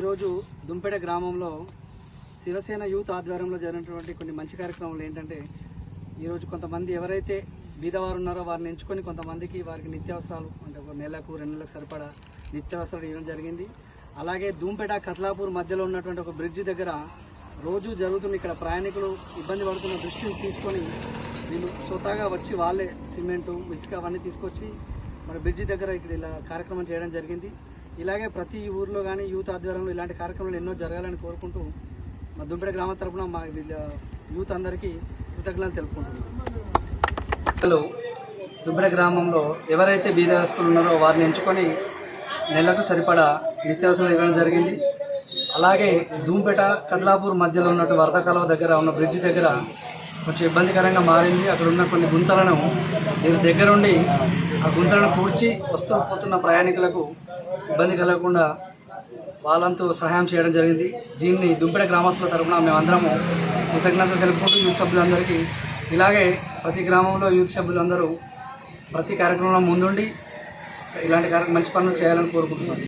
ఈరోజు దుంపెడ గ్రామంలో శివసేన యూత్ ఆధ్వర్యంలో జరిగినటువంటి కొన్ని మంచి కార్యక్రమాలు ఏంటంటే ఈరోజు కొంతమంది ఎవరైతే బీదవారు ఉన్నారో వారిని ఎంచుకొని కొంతమందికి వారికి నిత్యావసరాలు అంటే ఒక నెలకు రెండు నెలలకు సరిపడా నిత్యావసరాలు ఇవ్వడం జరిగింది. అలాగే ధూంపేట కత్లాపూర్ మధ్యలో ఉన్నటువంటి ఒక బ్రిడ్జి దగ్గర రోజు జరుగుతున్న ఇక్కడ ప్రయాణికులు ఇబ్బంది పడుతున్న దృష్టిని తీసుకొని వీళ్ళు స్వతహాగా వచ్చి వాళ్ళే సిమెంటు ఇసుక అవన్నీ తీసుకొచ్చి మన బ్రిడ్జి దగ్గర ఇక్కడ ఇలా కార్యక్రమం చేయడం జరిగింది. ఇలాగే ప్రతి ఊర్లో కానీ యూత్ ఆధ్వర్యంలో ఇలాంటి కార్యక్రమాలు ఎన్నో జరగాలని కోరుకుంటూ మా దుంపెడ గ్రామ తరపున మా యూత్ అందరికీ కృతజ్ఞతలు తెలుపుకుంటున్నాను హలో. దుంపెడ గ్రామంలో ఎవరైతే బీదస్తులు ఉన్నారో వారిని ఎంచుకొని నెలకు సరిపడా నిత్యావసరాలు ఇవ్వడం జరిగింది. అలాగే ధూంపేట కదలాపూర్ మధ్యలో ఉన్నట్టు వరద కాలువ దగ్గర ఉన్న బ్రిడ్జ్ దగ్గర కొంచెం ఇబ్బందికరంగా మారింది. అక్కడ ఉన్న కొన్ని గుంతలను మీరు దగ్గరుండి ఆ గుంతలను పూడ్చి వస్తూ పోతున్న ప్రయాణికులకు ఇబ్బంది కలగకుండా వాళ్ళంతా సహాయం చేయడం జరిగింది. దీన్ని దుంపెడ గ్రామస్తుల తరపున మేమందరము కృతజ్ఞత తెలుపుకుంటూ యూత్ సభ్యులందరికీ ఇలాగే ప్రతి గ్రామంలో యూత్ సభ్యులందరూ ప్రతి కార్యక్రమంలో ముందుండి ఇలాంటి కార్య మంచి పనులు చేయాలని కోరుకుంటున్నాను